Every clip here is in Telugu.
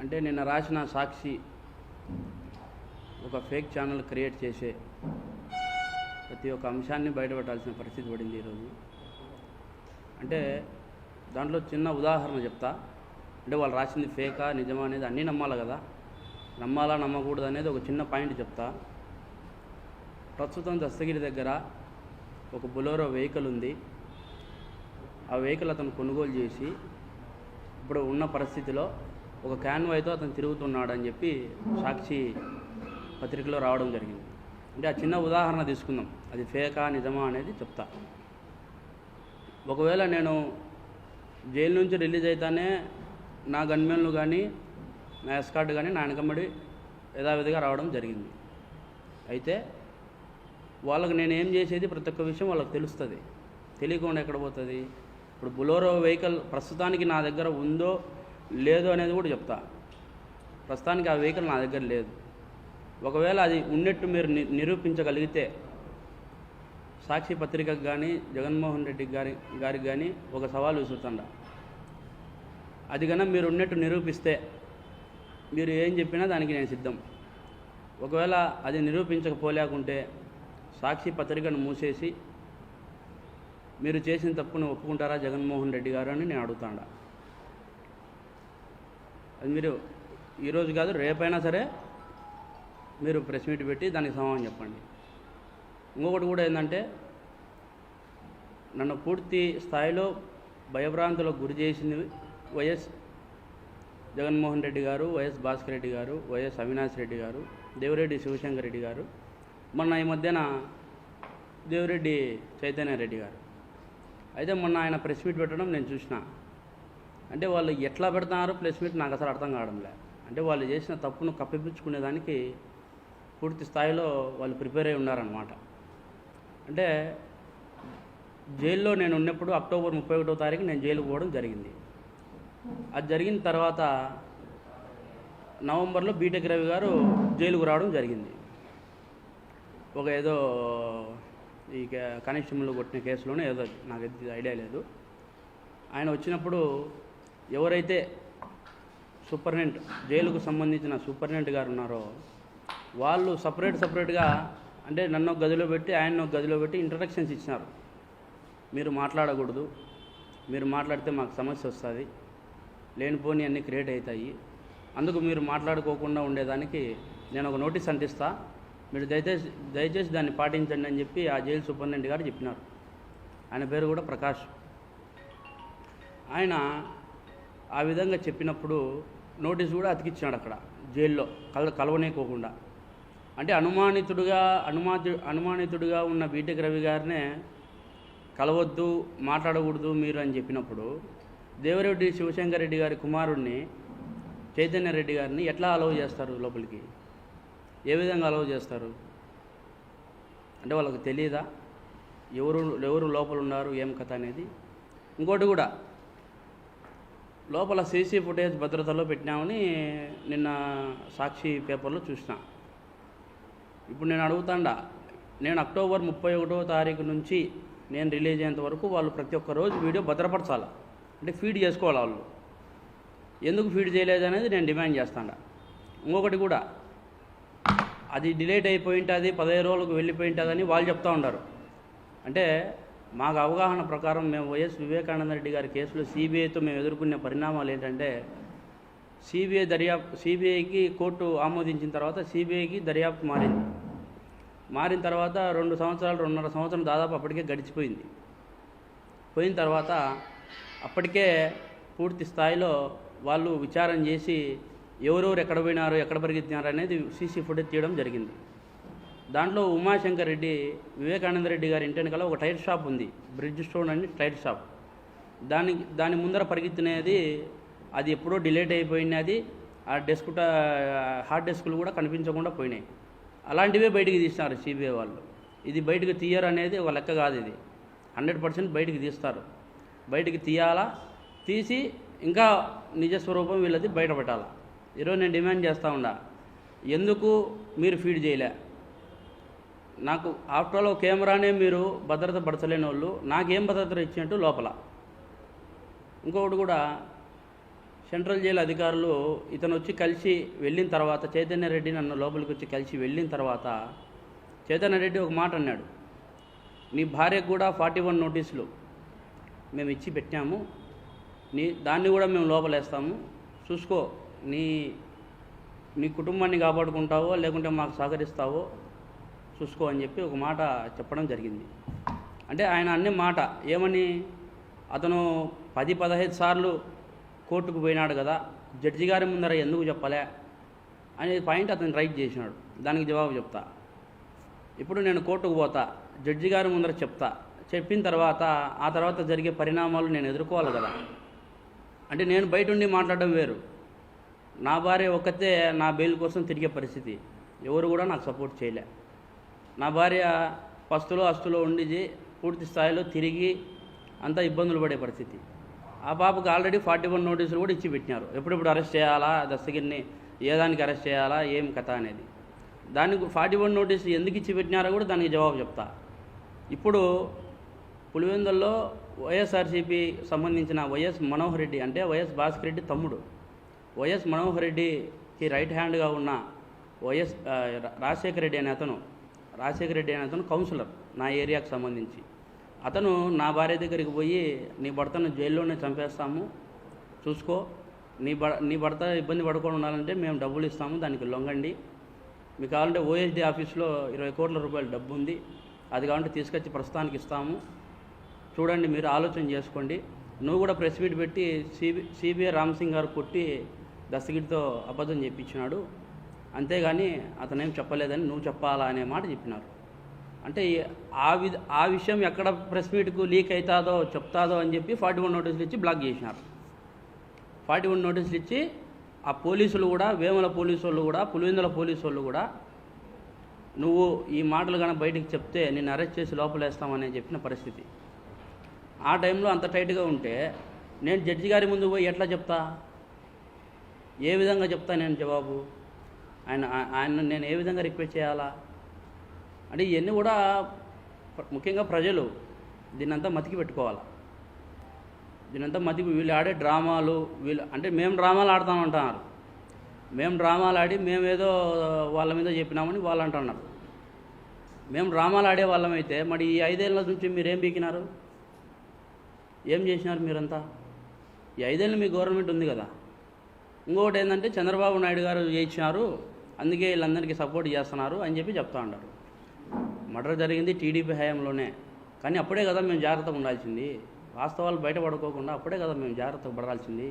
అంటే నిన్న రాసిన సాక్షి ఒక ఫేక్ ఛానల్ క్రియేట్ చేసే ప్రతి ఒక్క అంశాన్ని బయటపెట్టాల్సిన పరిస్థితి పడింది ఈరోజు. అంటే దాంట్లో చిన్న ఉదాహరణ చెప్తా. అంటే వాళ్ళు రాసింది ఫేకా నిజమా అనేది అన్నీ నమ్మాలి కదా. నమ్మాలా నమ్మకూడదు అనేది ఒక చిన్న పాయింట్ చెప్తా. ప్రస్తుతం దస్తగిరి దగ్గర ఒక బొలోరో వెహికల్ ఉంది. ఆ వెహికల్ అతను కొనుగోలు చేసి ఇప్పుడు ఉన్న పరిస్థితిలో ఒక క్యాన్వాయ్తో అతను తిరుగుతున్నాడని చెప్పి సాక్షి పత్రికలో రావడం జరిగింది. అంటే ఆ చిన్న ఉదాహరణ తీసుకుందాం. అది ఫేకా నిజమా అనేది చెప్తా. ఒకవేళ నేను జైలు నుంచి రిలీజ్ అయితేనే నా గన్మెన్లు కానీ నా ఎస్కార్ట్ కానీ నా వెనకమ్మడి యథావిధిగా రావడం జరిగింది. అయితే వాళ్ళకి నేను ఏం చేసేది? ప్రతి ఒక్క విషయం వాళ్ళకి తెలుస్తుంది. తెలియకుండా ఎక్కడ పోతుంది? ఇప్పుడు బులోరో వెహికల్ ప్రస్తుతానికి నా దగ్గర ఉందో లేదు అనేది కూడా చెప్తా. ప్రస్తుతానికి ఆ వెహికల్ నా దగ్గర లేదు. ఒకవేళ అది ఉన్నట్టు మీరు ని- నిరూపించగలిగితే సాక్షి పత్రికకు కానీ జగన్మోహన్ రెడ్డి గారి గారికి కానీ ఒక సవాల్ విసురుతుండ. అది కన్నా మీరు ఉన్నట్టు నిరూపిస్తే మీరు ఏం చెప్పినా దానికి నేను సిద్ధం. ఒకవేళ అది నిరూపించకపోలేకుంటే సాక్షి పత్రికను మూసేసి మీరు చేసిన తప్పును ఒప్పుకుంటారా జగన్మోహన్ రెడ్డి గారు అని నేను అడుగుతాడా. అది మీరు ఈరోజు కాదు రేపైనా సరే మీరు ప్రెస్ మీట్ పెట్టి దానికి సమాధానం చెప్పండి. ఇంకొకటి కూడా ఏంటంటే నన్ను పూర్తి స్థాయిలో భయభ్రాంతులకు గురి చేసింది వైఎస్ జగన్మోహన్ రెడ్డి గారు వైఎస్ భాస్కర్ రెడ్డి గారు వైఎస్ అవినాష్ రెడ్డి గారు దేవిరెడ్డి శివశంకర్ రెడ్డి గారు మొన్న ఈ మధ్యన దేవిరెడ్డి చైతన్య రెడ్డి గారు. అయితే మొన్న ఆయన ప్రెస్ మీట్ పెట్టడం నేను చూసిన. అంటే వాళ్ళు ఎట్లా పెడుతున్నారు ప్లేస్మెంట్ నాకు అసలు అర్థం కావడంలే. అంటే వాళ్ళు చేసిన తప్పును కప్పిపుచ్చుకునేదానికి పూర్తి స్థాయిలో వాళ్ళు ప్రిపేర్ అయి ఉన్నారనమాట అంటే జైల్లో నేను ఉన్నప్పుడు అక్టోబర్ ముప్పై ఒకటో తారీఖు నేను జైలుకు పోవడం జరిగింది. అది జరిగిన తర్వాత నవంబర్లో బీటెక్ రవి గారు జైలుకు రావడం జరిగింది. ఒక ఏదో ఈ కానిస్టేబుల్ కొట్టిన కేసులోనే ఏదో నాకు ఇది ఐడియా లేదు. ఆయన వచ్చినప్పుడు ఎవరైతే సూపర్నెంట్ జైలుకు సంబంధించిన సూపర్నెంట్ గారు ఉన్నారో వాళ్ళు సపరేట్ సపరేట్గా అంటే నన్ను ఒక గదిలో పెట్టి ఆయన ఒక గదిలో పెట్టి ఇంట్రడక్షన్స్ ఇచ్చినారు. మీరు మాట్లాడకూడదు. మీరు మాట్లాడితే మాకు సమస్య వస్తుంది. లేనిపోని అన్నీ క్రియేట్ అవుతాయి. అందుకు మీరు మాట్లాడుకోకుండా ఉండేదానికి నేను ఒక నోటీస్ అంటిస్తా. మీరు దయచేసి దయచేసి దాన్ని పాటించండి అని చెప్పి ఆ జైలు సూపరింటెండెంట్ గారు చెప్పినారు. ఆయన పేరు కూడా ప్రకాష్. ఆయన ఆ విధంగా చెప్పినప్పుడు నోటీస్ కూడా అతికిచ్చాడు అక్కడ జైల్లో కల కలవనేకోకుండా అంటే అనుమానితుడుగా అనుమాతు అనుమానితుడిగా ఉన్న బీటెక్ రవి గారినే కలవద్దు మాట్లాడకూడదు మీరు అని చెప్పినప్పుడు దేవరెడ్డి శివశంకర్ రెడ్డి గారి కుమారుడిని చైతన్య రెడ్డి గారిని ఎట్లా అలవ్ చేస్తారు లోపలికి? ఏ విధంగా అలవ్ చేస్తారు? అంటే వాళ్ళకి తెలియదా ఎవరు ఎవరు లోపల ఉన్నారు ఏం కథ అనేది? ఇంకోటి కూడా లోపల సీసీ ఫుటేజ్ భద్రతలో పెట్టినామని నిన్న సాక్షి పేపర్లో చూసిన. ఇప్పుడు నేను అడుగుతాండా నేను అక్టోబర్ ముప్పై ఒకటో తారీఖు నుంచి నేను రిలీజ్ అయ్యేంత వరకు వాళ్ళు ప్రతి ఒక్క రోజు వీడియో భద్రపరచాలి? అంటే ఫీడ్ చేసుకోవాలి వాళ్ళు? ఎందుకు ఫీడ్ చేయలేదు అనేది నేను డిమాండ్ చేస్తాను ఇంకొకటి కూడా అది డిలేట్ అయిపోయింటుంది పదహైదు రోజులకు వెళ్ళిపోయింటుందని వాళ్ళు చెప్తూ ఉంటారు అంటే మాకు అవగాహన ప్రకారం మేము వైఎస్ వివేకానంద రెడ్డి గారి కేసులో సిబిఐతో మేము ఎదుర్కొనే పరిణామాలు ఏంటంటే సిబిఐ దర్యాప్తు సిబిఐకి కోర్టు ఆమోదించిన తర్వాత సిబిఐకి దర్యాప్తు మారింది. మారిన తర్వాత రెండు సంవత్సరాలు రెండున్నర సంవత్సరం దాదాపు అప్పటికే గడిచిపోయింది. పోయిన తర్వాత అప్పటికే పూర్తి స్థాయిలో వాళ్ళు విచారం చేసి ఎవరెవరు ఎక్కడ పోయినారు ఎక్కడ పరిగెత్తినారు అనేది సీసీ ఫుటేజ్ తీయడం జరిగింది. దాంట్లో ఉమాశంకర్ రెడ్డి వివేకానంద రెడ్డి గారి ఇంటి వెనకాల ఒక టైర్ షాప్ ఉంది. బ్రిడ్జ్ స్టోన్ అని టైర్ షాప్. దాని దాని ముందర పరిగెత్తినది అది ఎప్పుడో డిలేట్ అయిపోయినది ఆ డెస్క్ హార్డ్ డెస్క్లు కూడా కనిపించకుండా పోయినాయి. అలాంటివే బయటికి తీసినారు సిబిఐ వాళ్ళు. ఇది బయటకు తీయరు అనేది ఒక లెక్క కాదు ఇది. హండ్రెడ్ పర్సెంట్ బయటికి తీస్తారు. బయటికి తీయాలా? తీసి ఇంకా నిజస్వరూపం వీళ్ళది బయటపెట్టాలా? ఈరోజు నేను డిమాండ్ చేస్తూ ఉండా ఎందుకు మీరు ఫీడ్ చేయలే? నాకు ఆఫ్టర్ ఆల్ కెమెరానే మీరు భద్రత పడచలేని వాళ్ళు నాకేం భద్రత ఇచ్చినట్టు లోపల. ఇంకొకటి కూడా సెంట్రల్ జైలు అధికారులు ఇతను వచ్చి కలిసి వెళ్ళిన తర్వాత చైతన్య రెడ్డి నన్ను లోపలికి వచ్చి కలిసి వెళ్ళిన తర్వాత చైతన్య రెడ్డి ఒక మాట అన్నాడు. నీ భార్యకు కూడా ఫార్టీ వన్ నోటీసులు మేము ఇచ్చి పెట్టాము. నీ దాన్ని కూడా మేము లోపలేస్తాము. చూసుకో నీ నీ కుటుంబాన్ని కాపాడుకుంటావో లేకుంటే మాకు సహకరిస్తావో చూసుకో అని చెప్పి ఒక మాట చెప్పడం జరిగింది. అంటే ఆయన అన్ని మాట ఏమని? అతను పది పదహైదు సార్లు కోర్టుకు పోయినాడు కదా జడ్జి గారి ముందర ఎందుకు చెప్పలే? అనే పాయింట్ అతను రైట్ చేసినాడు. దానికి జవాబు చెప్తా. ఇప్పుడు నేను కోర్టుకు పోతా జడ్జి గారి ముందర చెప్తా. చెప్పిన తర్వాత ఆ తర్వాత జరిగే పరిణామాలు నేను ఎదుర్కోవాలి కదా. అంటే నేను బయట ఉండి మాట్లాడడం వేరు. నా భార్య ఒక్కతే నా బెయిల్ కోసం తిరిగే పరిస్థితి. ఎవరు కూడా నాకు సపోర్ట్ చేయలే. నా భార్య పస్తులో అస్తులో ఉండి పూర్తి స్థాయిలో తిరిగి అంతా ఇబ్బందులు పడే పరిస్థితి. ఆ పాపకు ఆల్రెడీ ఫార్టీ వన్ నోటీసులు కూడా ఇచ్చి పెట్టినారు. ఎప్పుడెప్పుడు అరెస్ట్ చేయాలా దస్తగిరిని ఏ దానికి అరెస్ట్ చేయాలా ఏం కథ అనేది. దానికి ఫార్టీ వన్ నోటీస్ ఎందుకు ఇచ్చి పెట్టినారో కూడా దానికి జవాబు చెప్తా. ఇప్పుడు పులివెందుల్లో వైఎస్ఆర్సీపీ సంబంధించిన వైఎస్ మనోహర్ రెడ్డి అంటే వైఎస్ భాస్కర్ రెడ్డి తమ్ముడు. వైఎస్ మనోహర్ రెడ్డికి రైట్ హ్యాండ్గా ఉన్న వైఎస్ రాజశేఖర రెడ్డి అనే అతను రాజశేఖర రెడ్డి అనే అతను కౌన్సిలర్ నా ఏరియాకు సంబంధించి. అతను నా భార్య దగ్గరికి పోయి నీ భర్తను జైల్లోనే చంపేస్తాము చూసుకో. నీ భ నీ భర్త ఇబ్బంది పడకుండా ఉండాలంటే మేము డబ్బులు ఇస్తాము దానికి లొంగండి. మీకు కావాలంటే ఓఎస్డీ ఆఫీస్లో ఇరవై కోట్ల రూపాయల డబ్బు ఉంది. అది కావాలంటే తీసుకొచ్చి ప్రస్తుతానికి ఇస్తాము. చూడండి మీరు ఆలోచన చేసుకోండి. నువ్వు కూడా ప్రెస్ మీట్ పెట్టి సిబి సిబిఐ రామ్ సింగ్ గారు కొట్టి దస్తగిరితో అబద్ధం చెప్పించినాడు. అంతేగాని అతనేం చెప్పలేదని నువ్వు చెప్పాలా అనే మాట చెప్పినారు. అంటే ఆ విధ ఆ విషయం ఎక్కడ ప్రెస్ మీట్కు లీక్ అవుతాదో చెప్తాదో అని చెప్పి ఫార్టీ వన్ నోటీసులు ఇచ్చి బ్లాక్ చేసినారు. ఫార్టీ వన్ నోటీసులు ఇచ్చి ఆ పోలీసులు కూడా వేముల పోలీసు వాళ్ళు కూడా పులివెందుల పోలీసు వాళ్ళు కూడా నువ్వు ఈ మాటలు కానీ బయటికి చెప్తే నేను అరెస్ట్ చేసి లోపలేస్తామని చెప్పిన పరిస్థితి. ఆ టైంలో అంత టైట్గా ఉంటే నేను జడ్జి గారి ముందు పోయి ఎట్లా చెప్తా? ఏ విధంగా చెప్తా నేను జవాబు? ఆయన ఆయన నేను ఏ విధంగా రిక్వెస్ట్ చేయాలా? అంటే ఇవన్నీ కూడా ముఖ్యంగా ప్రజలు దీన్నంతా మతికి పెట్టుకోవాలి? దీనంతా మతికి వీళ్ళు ఆడే డ్రామాలు వీళ్ళు అంటే మేము డ్రామాలు ఆడుతాం అంటున్నారు. మేము డ్రామాలు ఆడి మేమేదో వాళ్ళ మీద చెప్పినామని వాళ్ళు అంటున్నారు. మేము డ్రామాలు ఆడే వాళ్ళమైతే మరి ఈ ఐదేళ్ళ నుంచి మీరు పీకినారు? బీకినారు ఏం చేసినారు మీరంతా? ఈ ఐదేళ్ళు మీ గవర్నమెంట్ ఉంది కదా. ఇంకొకటి ఏంటంటే చంద్రబాబు నాయుడు గారు చేయించినారు అందుకే వీళ్ళందరికీ సపోర్ట్ చేస్తున్నారు అని చెప్పి చెప్తా ఉంటారు మర్డర్ జరిగింది టీడీపీ హయాంలోనే. కానీ అప్పుడే కదా మేము జాగ్రత్తగా ఉండాల్సింది. వాస్తవాలు బయటపడుకోకుండా అప్పుడే కదా మేము జాగ్రత్తగా పడాల్సింది.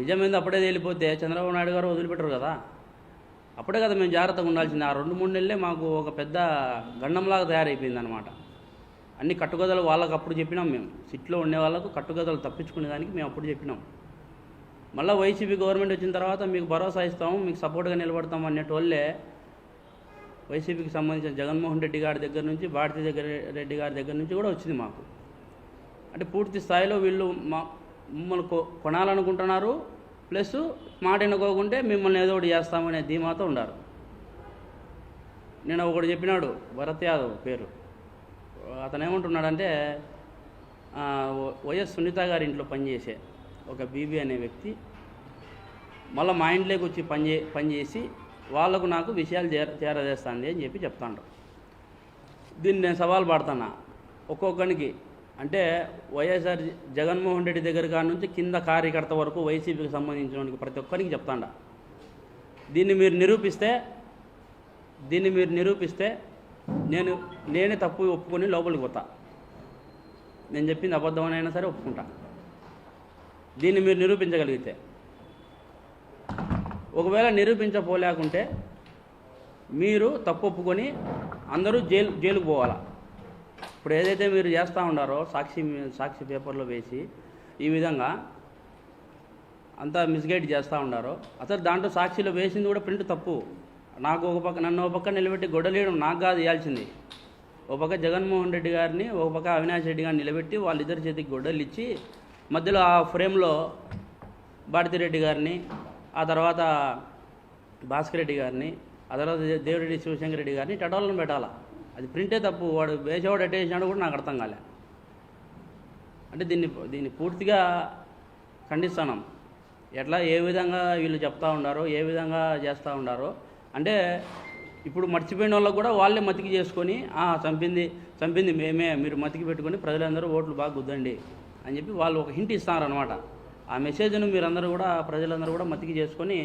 నిజమైంది అప్పుడే తేలిపోతే చంద్రబాబు నాయుడు గారు వదిలిపెట్టరు కదా. అప్పుడే కదా మేము జాగ్రత్తగా ఉండాల్సింది. ఆ రెండు మూడు నెలలే మాకు ఒక పెద్ద గండంలాగా తయారైపోయింది అనమాట అన్ని కట్టుకథలు వాళ్ళకి అప్పుడు చెప్పినాం మేము. సిట్లో ఉండే వాళ్ళకు కట్టుకథలు తప్పించుకునే దానికి మేము అప్పుడు చెప్పినాం. మళ్ళీ వైసీపీ గవర్నమెంట్ వచ్చిన తర్వాత మీకు భరోసా ఇస్తాము మీకు సపోర్ట్గా నిలబడతాం అనేటోళ్ళే వైసీపీకి సంబంధించిన జగన్మోహన్ రెడ్డి గారి దగ్గర నుంచి భారతీయ దగ్గర రెడ్డి గారి దగ్గర నుంచి కూడా వచ్చింది మాకు. అంటే పూర్తి స్థాయిలో వీళ్ళు మా మమ్మల్ని కొ కొనాలనుకుంటున్నారు ప్లస్ మాట ఎన్నుకోకుంటే మిమ్మల్ని ఏదో ఒకటి చేస్తామనే ధీమాతో ఉన్నారు. నేను ఒకటి చెప్పినాడు భరత్ యాదవ్ పేరు. అతను ఏమంటున్నాడంటే వైఎస్ సునీత గారి ఇంట్లో పనిచేసే ఒక బీబీ అనే వ్యక్తి మళ్ళీ మా ఇంట్లోకి వచ్చి పని చే పనిచేసి వాళ్ళకు నాకు విషయాలు చేర చేరజేస్తుంది అని చెప్పి చెప్తాండ్రు. దీన్ని నేను సవాల్ పడుతున్నా ఒక్కొక్కరికి అంటే వైఎస్ఆర్ జగన్మోహన్ రెడ్డి దగ్గర కాడ నుంచి కింద కార్యకర్త వరకు వైసీపీకి సంబంధించిన ప్రతి ఒక్కరికి చెప్తాండ. దీన్ని మీరు నిరూపిస్తే దీన్ని మీరు నిరూపిస్తే నేను నేనే తప్పు ఒప్పుకొని లోపలికి పోతా. నేను చెప్పింది అబద్ధమనైనా సరే ఒప్పుకుంటాను దీన్ని మీరు నిరూపించగలిగితే. ఒకవేళ నిరూపించపోలేకుంటే మీరు తప్పు ఒప్పుకొని అందరూ జైలు జైలుకు పోవాలా. ఇప్పుడు ఏదైతే మీరు చేస్తూ ఉండారో సాక్షి మీ- సాక్షి పేపర్లో వేసి ఈ విధంగా అంతా మిస్గైడ్ చేస్తూ ఉండారో అసలు దాంట్లో సాక్షిలో వేసింది కూడా ప్రింట్ తప్పు. నాకు ఒక పక్క నన్ను ఒక పక్క నిలబెట్టి గొడవలేయడం నాకు కాదు ఇవ్వాల్సింది ఒక పక్క జగన్మోహన్ రెడ్డి గారిని ఒక పక్క అవినాష్ రెడ్డి గారిని నిలబెట్టి వాళ్ళిద్దరి చేతికి గొడ్డలు ఇచ్చి మధ్యలో ఆ ఫ్రేమ్లో భారతిరెడ్డి గారిని ఆ తర్వాత భాస్కర్ రెడ్డి గారిని ఆ తర్వాత దేవిరెడ్డి శివశంకర్ రెడ్డి గారిని టటోలను పెట్టాలా? అది ప్రింటే తప్పు. వాడు వేసేవాడు అటేసినాడు కూడా నాకు అర్థం కాలే. అంటే దీన్ని దీన్ని పూర్తిగా ఖండిస్తున్నాం. ఎట్లా ఏ విధంగా వీళ్ళు చెప్తా ఉండారో ఏ విధంగా చేస్తూ ఉన్నారో అంటే ఇప్పుడు మర్చిపోయిన వాళ్ళకు కూడా వాళ్ళే మతికి చేసుకొని చంపింది చంపింది మేమే మీరు మతికి పెట్టుకొని ప్రజలందరూ ఓట్లు బాగా గుద్దండి. అని చెప్పి వాళ్ళు ఒక హింట్ ఇస్తారనమాట ఆ మెసేజ్ను మీరందరూ కూడా ప్రజలందరూ కూడా మతికి చేసుకొని